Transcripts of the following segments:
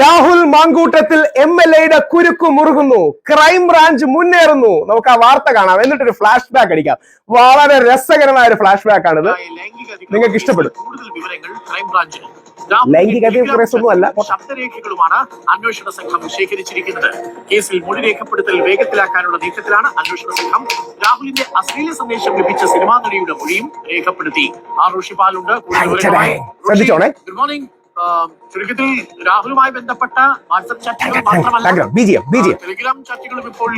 Rahul Mamkootathil M L എയുടെ കുരുക്കു മുറുകുന്നു. Crime branch മുന്നേറുന്നു. നമുക്ക് ആ വാർത്ത കാണാം. എന്നിട്ടൊരു ഫ്ലാഷ് ബാക്ക് അടിക്കാം. വളരെ രസകരമായ ഒരു ഫ്ലാഷ് ബാക്ക് ആണിത്. നിങ്ങൾക്ക് ഇഷ്ടപ്പെടും. ലൈംഗികതയെ കുറിച്ചൊന്നും അല്ല. ശബ്ദരേഖകളുമാണ് അന്വേഷണ സംഘം ശേഖരിച്ചിരിക്കുന്നത്. കേസിൽ മൊഴി രേഖപ്പെടുത്തൽ വേഗത്തിലാക്കാനുള്ള നീക്കത്തിലാണ് അന്വേഷണ സംഘം. രാഹുലിന്റെ അശ്ലീല സന്ദേശം ലഭിച്ച സിനിമാ നടിയുടെ മൊഴിയും രേഖപ്പെടുത്തി. ആർ ഋഷിപാലുണ്ട്. ഗുഡ് മോർണിംഗ് ചുരുക്കത്തിൽ രാഹുലുമായി ബന്ധപ്പെട്ട വാട്സപ്പ് ചാറ്റുകൾ മാത്രമല്ല ടെലിഗ്രാം ചാറ്റുകളും ഇപ്പോൾ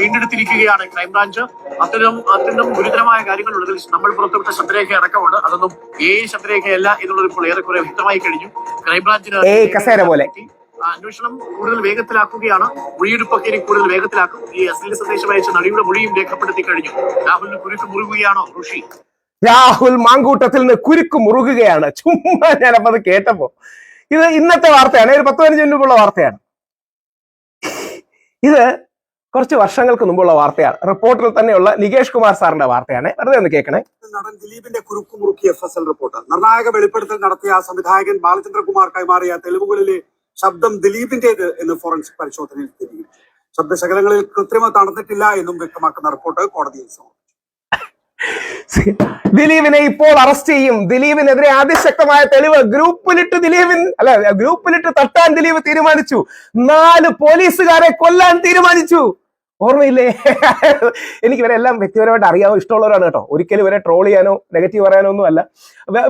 വീണ്ടെടുത്തിരിക്കുകയാണ് ക്രൈംബ്രാഞ്ച് അത്തരം അത്യന്തം ഗുരുതരമായ കാര്യങ്ങളുള്ളതിൽ നമ്മൾ പുറത്തുവിട്ട ശബ്ദരേഖ അടക്കമുണ്ട്. അതൊന്നും ഏ ശബ്ദരേഖയല്ല എന്നുള്ളത് ഇപ്പോൾ ഏറെക്കുറെ വ്യക്തമായി കഴിഞ്ഞു. ക്രൈംബ്രാഞ്ചിന് പോലെ. അന്വേഷണം കൂടുതൽ വേഗത്തിലാക്കുകയാണ്. മൊഴിയെടുപ്പൊക്കെ ഇനി കൂടുതൽ വേഗത്തിലാക്കും. ഈ അശ്ലീല സന്ദേശം അയച്ച നടിയുടെ മൊഴിയും രേഖപ്പെടുത്തി കഴിഞ്ഞു. രാഹുലിന് കുരുക്ക് മുറുകുകയാണോ? ഋഷി. രാഹുൽ മാങ്കൂട്ടത്തിൽ നിന്ന് കുരുക്ക് മുറുകുകയാണ്. ചുമ്മാ ഞാനപ്പോ അത് കേട്ടപ്പോ. ഇത് ഇന്നത്തെ വാർത്തയാണ്. ഒരു പത്ത് പതിനഞ്ച് മിനിറ്റ് മുമ്പുള്ള വാർത്തയാണ്. ഇത് കുറച്ച് വർഷങ്ങൾക്ക് മുമ്പുള്ള വാർത്തയാണ്. റിപ്പോർട്ടിൽ തന്നെയുള്ള നികേഷ് കുമാർ സാറിന്റെ വാർത്തയാണ്. വെറുതെ ഒന്ന് കേൾക്കണേ. നടൻ ദിലീപിന്റെ കുറുക്കുമുറുക്കി എഫ് എസ് എൽ റിപ്പോർട്ട്. നിർണായക വെളിപ്പെടുത്തൽ നടത്തിയ സംവിധായകൻ ബാലചന്ദ്രകുമാർ കൈമാറിയ തെളിവുകളിലെ ശബ്ദം ദിലീപിന്റേത് എന്ന് ഫോറൻസിക് പരിശോധനയിൽ സ്ഥിരീകരിച്ചു. ശബ്ദശകലങ്ങളിൽ കൃത്രിമ നടന്നിട്ടില്ല എന്നും വ്യക്തമാക്കുന്ന റിപ്പോർട്ട് കോടതിയിൽ സമർപ്പിച്ചു. ദിലീപിനെ ഇപ്പോൾ അറസ്റ്റ് ചെയ്യും. ദിലീപിനെതിരെ അതിശക്തമായ തെളിവ് ഗ്രൂപ്പിലിട്ട് ദിലീപിൻ അല്ല ഗ്രൂപ്പിലിട്ട് തട്ടാൻ ദിലീപ് തീരുമാനിച്ചു. നാല് പോലീസുകാരെ കൊല്ലാൻ തീരുമാനിച്ചു. ഓർമ്മയില്ലേ? എനിക്ക് ഇവരെല്ലാം വ്യക്തിപരമായിട്ട് അറിയാമോ ഇഷ്ടമുള്ളവരാണ് കേട്ടോ. ഒരിക്കലും ഇവരെ ട്രോൾ ചെയ്യാനോ നെഗറ്റീവ് പറയാനോ ഒന്നും അല്ല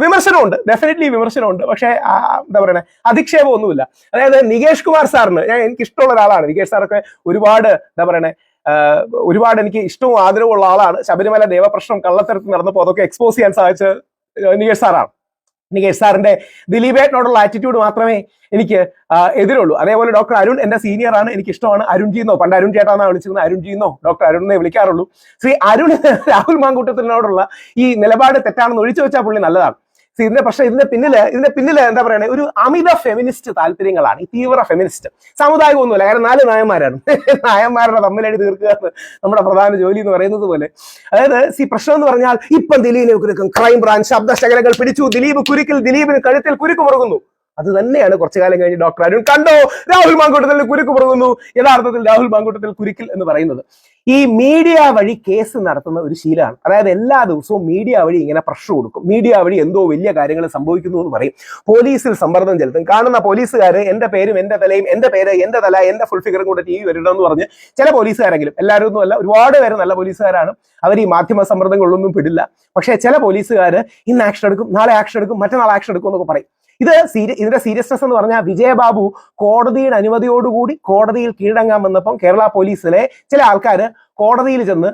വിമർശനമുണ്ട്. ഡെഫിനറ്റ്ലി വിമർശനമുണ്ട്. പക്ഷേ എന്താ പറയണേ? അധിക്ഷേപം ഒന്നുമില്ല അതായത് നികേഷ് കുമാർ സാറിന് ഞാൻ എനിക്ക് ഇഷ്ടമുള്ള ഒരാളാണ്. നികേഷ് സാറൊക്കെ ഒരുപാട് എന്താ പറയണേ? ഒരുപാട് എനിക്ക് ഇഷ്ടവും ആദരവും ഉള്ള ആളാണ്. ശബരിമല ദേവപ്രശ്നം കള്ളത്തരത്തിൽ നടന്നപ്പോൾ അതൊക്കെ എക്സ്പോസ് ചെയ്യാൻ സാധിച്ച നികേഷ് സാറാണ്. നികേഷ് സാറിന്റെ ദിലീപേട്ടനോടുള്ള ആറ്റിറ്റ്യൂഡ് മാത്രമേ എനിക്ക് എതിരുള്ളൂ. അതേപോലെ ഡോക്ടർ അരുൺ എന്റെ സീനിയർ ആണ് എനിക്ക് ഇഷ്ടമാണ്. അരുൺ ജീന്നോ പണ്ട് അരുൺ ചേട്ടാന്നാണ് വിളിച്ചിരുന്നത് അരുൺ ജീന്നോ ഡോക്ടർ അരുൺ എന്നേ വിളിക്കാറുള്ളൂ. ശ്രീ അരുൺ രാഹുൽ മാങ്കൂട്ടത്തിനോടുള്ള ഈ നിലപാട് തെറ്റാണെന്ന് ഒഴിച്ചു വെച്ചാൽ പുള്ളി നല്ലതാണ്. ഇതിന്റെ പക്ഷേ ഇതിന്റെ പിന്നിൽ ഇതിന്റെ പിന്നിൽ എന്താ പറയുന്നത് ഒരു അമിത ഫെമിനിസ്റ്റ് താല്പര്യങ്ങളാണ്. ഈ തീവ്ര ഫെമിനിസ്റ്റ് സാമുദായികമൊന്നുമില്ല കാരണം നാല് നായന്മാരാണ്. നായന്മാരുടെ തമ്മിലടി തീർക്കുക നമ്മുടെ പ്രധാന ജോലി എന്ന് പറയുന്നത് പോലെ. അതായത് സി പ്രശ്നം എന്ന് പറഞ്ഞാൽ ഇപ്പം ദിലീപിനെ കുരുക്കും ക്രൈം ബ്രാഞ്ച് ശബ്ദശകലകൾ പിടിച്ചു. ദിലീപ് കുരുക്കിൽ ദിലീപിന് കഴുത്തിൽ കുരുക്ക് മുറുകുന്നു. അത് തന്നെയാണ് കുറച്ചു കാലം കഴിഞ്ഞ് ഡോക്ടർ അരുൺ. കണ്ടോ? രാഹുൽ മാങ്കൂട്ടത്തിൽ കുരുക്ക് പുറകുന്നു യഥാർത്ഥത്തിൽ രാഹുൽ മാങ്കൂട്ടത്തിൽ കുരുക്കിൽ എന്ന് പറയുന്നത്. ഈ മീഡിയ വഴി കേസ് നടത്തുന്ന ഒരു ശീലമാണ്. അതായത് എല്ലാ ദിവസവും മീഡിയ വഴി ഇങ്ങനെ പ്രഷർ കൊടുക്കും. മീഡിയ വഴി എന്തോ വലിയ കാര്യങ്ങൾ സംഭവിക്കുന്നു എന്ന് പറയും. പോലീസിൽ സമ്മർദ്ദം ചെലുത്തും. കാണുന്ന പോലീസുകാർ എന്റെ പേരും എന്റെ തലയും എന്റെ പേര് എന്റെ തല എന്റെ ഫുൾ ഫിഗറും കൂടെ ടി വി വരണമെന്ന് പറഞ്ഞ് ചില പോലീസുകാരെങ്കിലും എല്ലാവരും ഒന്നും അല്ല ഒരുപാട് പേര് നല്ല പോലീസുകാരാണ്. അവർ ഈ മാധ്യമ സമ്മർദ്ദങ്ങളിലൊന്നും പിടില്ല പക്ഷേ ചില പോലീസുകാർ ഇന്ന് ആക്ഷൻ എടുക്കും നാളെ ആക്ഷൻ എടുക്കും മറ്റന്നാൾ ആക്ഷൻ എടുക്കും എന്നൊക്കെ പറയും. ഇത് സീരി ഇതിന്റെ സീരിയസ്നെസ് എന്ന് പറഞ്ഞാൽ വിജയബാബു കോടതിയുടെ അനുമതിയോടുകൂടി കോടതിയിൽ കീഴടങ്ങാൻ വന്നപ്പം കേരള പോലീസിലെ ചില ആൾക്കാർ കോടതിയിൽ ചെന്ന്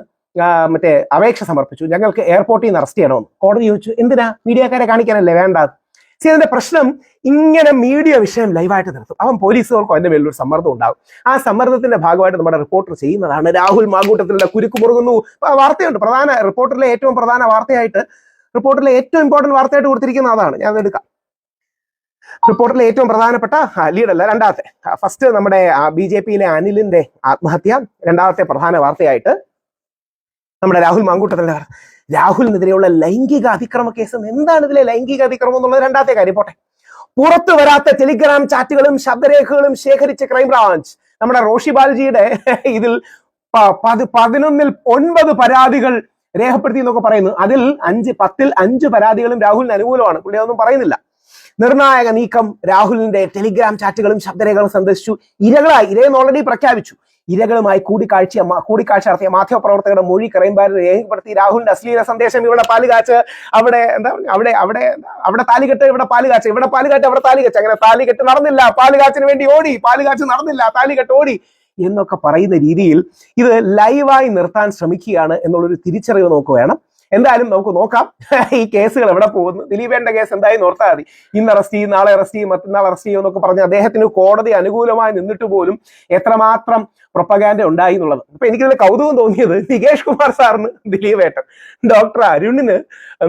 മറ്റേ അപേക്ഷ സമർപ്പിച്ചു. ഞങ്ങൾക്ക് എയർപോർട്ടിൽ നിന്ന് അറസ്റ്റ് ചെയ്യണമെന്ന്. കോടതി ചോദിച്ചു എന്തിനാ? മീഡിയക്കാരെ കാണിക്കാനല്ലേ വേണ്ട? സി അതിന്റെ പ്രശ്നം ഇങ്ങനെ മീഡിയ വിഷയം ലൈവായിട്ട് നിർത്തും അവൻ പോലീസുകൾക്കും അതിന്റെ മേലൊരു സമ്മർദ്ദം ഉണ്ടാകും. ആ സമ്മർദ്ദത്തിന്റെ ഭാഗമായിട്ട് നമ്മുടെ റിപ്പോർട്ടർ ചെയ്യുന്നതാണ് രാഹുൽ മാങ്കൂട്ടത്തിന്റെ കുരുക്ക് മുറുകുന്നു. വാർത്തയുണ്ട്. പ്രധാന റിപ്പോർട്ടറിലെ ഏറ്റവും പ്രധാന വാർത്തയായിട്ട് റിപ്പോർട്ടിലെ ഏറ്റവും ഇമ്പോർട്ടന്റ് വാർത്തയായിട്ട് കൊടുത്തിരിക്കുന്ന അതാണ്. ഞാൻ എടുക്കാം. റിപ്പോർട്ടിലെ ഏറ്റവും പ്രധാനപ്പെട്ട ലീഡല്ല രണ്ടാമത്തെ. ഫസ്റ്റ് നമ്മുടെ ബി ജെ പിയിലെ അനിലിന്റെ ആത്മഹത്യ രണ്ടാമത്തെ പ്രധാന വാർത്തയായിട്ട് നമ്മുടെ രാഹുൽ മാങ്കൂട്ടത്തിന്റെ. രാഹുലിനെതിരെയുള്ള ലൈംഗിക അതിക്രമ കേസ് എന്താണ് ഇതിലെ ലൈംഗിക അതിക്രമം എന്നുള്ളത് രണ്ടാമത്തെ കാര്യം? പോട്ടെ. പുറത്തു വരാത്ത ടെലിഗ്രാം ചാറ്റുകളും ശബ്ദരേഖകളും ശേഖരിച്ച ക്രൈംബ്രാഞ്ച്. നമ്മുടെ റോഷി ബാലജിയുടെ ഇതിൽ പതിനൊന്നിൽ ഒൻപത് പരാതികൾ രേഖപ്പെടുത്തി എന്നൊക്കെ പറയുന്നു. അതിൽ അഞ്ച് പത്തിൽ അഞ്ച് പരാതികളും രാഹുലിന് അനുകൂലമാണ്. പുള്ളി അതൊന്നും പറയുന്നില്ല. നിർണായക നീക്കം രാഹുലിന്റെ ടെലിഗ്രാം ചാറ്റുകളും ശബ്ദരേഖകളും സന്ദർശിച്ചു. ഇരകളായി ഇരയെന്ന് ഓൾറെഡി പ്രഖ്യാപിച്ചു. ഇരകളുമായി കൂടിക്കാഴ്ച കൂടിക്കാഴ്ച നടത്തിയ മാധ്യമപ്രവർത്തകരുടെ മൊഴി ക്രൈംബാരിൽ രേഖപ്പെടുത്തി രാഹുലിന്റെ അശ്ലീല സന്ദേശം ഇവിടെ പാലുകാച്ച് അവിടെ എന്താ അവിടെ അവിടെ അവിടെ താലികെട്ട് ഇവിടെ പാലുകാച്ച് ഇവിടെ പാലുകാച്ച് അവിടെ താലികെച്ച് അങ്ങനെ താലികെട്ട് നടന്നില്ല. പാലുകാച്ചിന് വേണ്ടി ഓടി. പാലുകാച്ച് നടന്നില്ല. താലികെട്ട് ഓടി. എന്നൊക്കെ പറയുന്ന രീതിയിൽ ഇത് ലൈവായി നിർത്താൻ ശ്രമിക്കുകയാണ് എന്നുള്ളൊരു തിരിച്ചറിവ് നമുക്ക് വേണം. എന്തായാലും നമുക്ക് നോക്കാം. ഈ കേസുകൾ എവിടെ പോകുന്നു? ദിലീപേന്റെ കേസ് എന്തായാലും ഓർത്താൽ മതി. ഇന്ന് അറസ്റ്റ് ചെയ്യും നാളെ അറസ്റ്റ് ചെയ്യും മറ്റന്നാൾ അറസ്റ്റ് ചെയ്യും എന്നൊക്കെ പറഞ്ഞ് അദ്ദേഹത്തിന് കോടതി അനുകൂലമായി നിന്നിട്ട് പോലും എത്രമാത്രം പ്രൊപ്പഗാൻഡ ഉണ്ടായി എന്നുള്ളത്. അപ്പൊ നല്ല കൗതുകം തോന്നിയത് നികേഷ് കുമാർ സാറിന് ദിലീപ് വേട്ടൻ ഡോക്ടർ അരുണിന്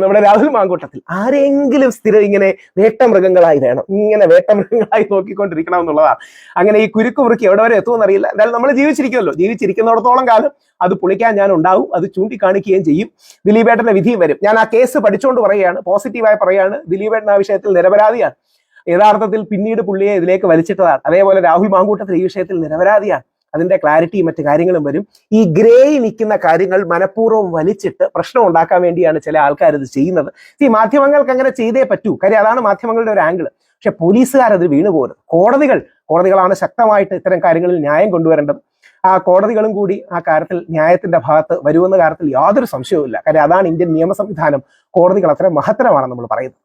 നമ്മുടെ രാഹുൽ മാങ്കൂട്ടത്തിൽ. ആരെങ്കിലും സ്ഥിരം ഇങ്ങനെ വേട്ടമൃഗങ്ങളായി വേണം. ഇങ്ങനെ വേട്ടമൃഗങ്ങളായി നോക്കിക്കൊണ്ടിരിക്കണം എന്നുള്ളതാണ്. അങ്ങനെ ഈ കുരുക്ക് മുറുക്കി എവിടെ വരെ എത്തുമെന്ന് അറിയില്ല. എന്തായാലും നമ്മൾ ജീവിച്ചിരിക്കുമല്ലോ. ജീവിച്ചിരിക്കുന്നിടത്തോളം കാലം അത് പുളിക്കാൻ ഞാൻ ഉണ്ടാവും. അത് ചൂണ്ടിക്കാണിക്കുകയും ചെയ്യും. ദിലീപേട്ടന്റെ വിധിയും വരും. ഞാൻ ആ കേസ് പഠിച്ചുകൊണ്ട് പറയുകയാണ്. പോസിറ്റീവായി പറയുകയാണ്. ദിലീപേട്ടൻ ആ വിഷയത്തിൽ നിരപരാധിയാണ്. യഥാർത്ഥത്തിൽ പിന്നീട് പുള്ളിയെ ഇതിലേക്ക് വലിച്ചിട്ടതാണ്. അതേപോലെ രാഹുൽ മാങ്കൂട്ടത്തിൽ ഈ വിഷയത്തിൽ നിരപരാധിയാണ്. അതിന്റെ ക്ലാരിറ്റിയും മറ്റു കാര്യങ്ങളും വരും. ഈ ഗ്രേ നിൽക്കുന്ന കാര്യങ്ങൾ മനഃപൂർവം വലിച്ചിട്ട് പ്രശ്നം ഉണ്ടാക്കാൻ വേണ്ടിയാണ് ചില ആൾക്കാർ ഇത് ചെയ്യുന്നത്. ഈ മാധ്യമങ്ങൾക്ക് അങ്ങനെ ചെയ്തേ പറ്റൂ. കാര്യം അതാണ് മാധ്യമങ്ങളുടെ ഒരു ആംഗിൾ പക്ഷെ പോലീസുകാർ അത് വീണുപോകരുത് കോടതികൾ കോടതികളാണ് ശക്തമായിട്ട് ഇത്തരം കാര്യങ്ങളിൽ ന്യായം കൊണ്ടുവരേണ്ടത്. ആ കോടതികളും കൂടി ആ കാര്യത്തിൽ ന്യായത്തിന്റെ ഭാഗത്ത് വരുമെന്ന കാര്യത്തിൽ യാതൊരു സംശയവുമില്ല. കാര്യം അതാണ് ഇന്ത്യൻ നിയമ സംവിധാനം കോടതികൾ അത്ര മഹത്തരമാണ് നമ്മൾ പറയുന്നത്.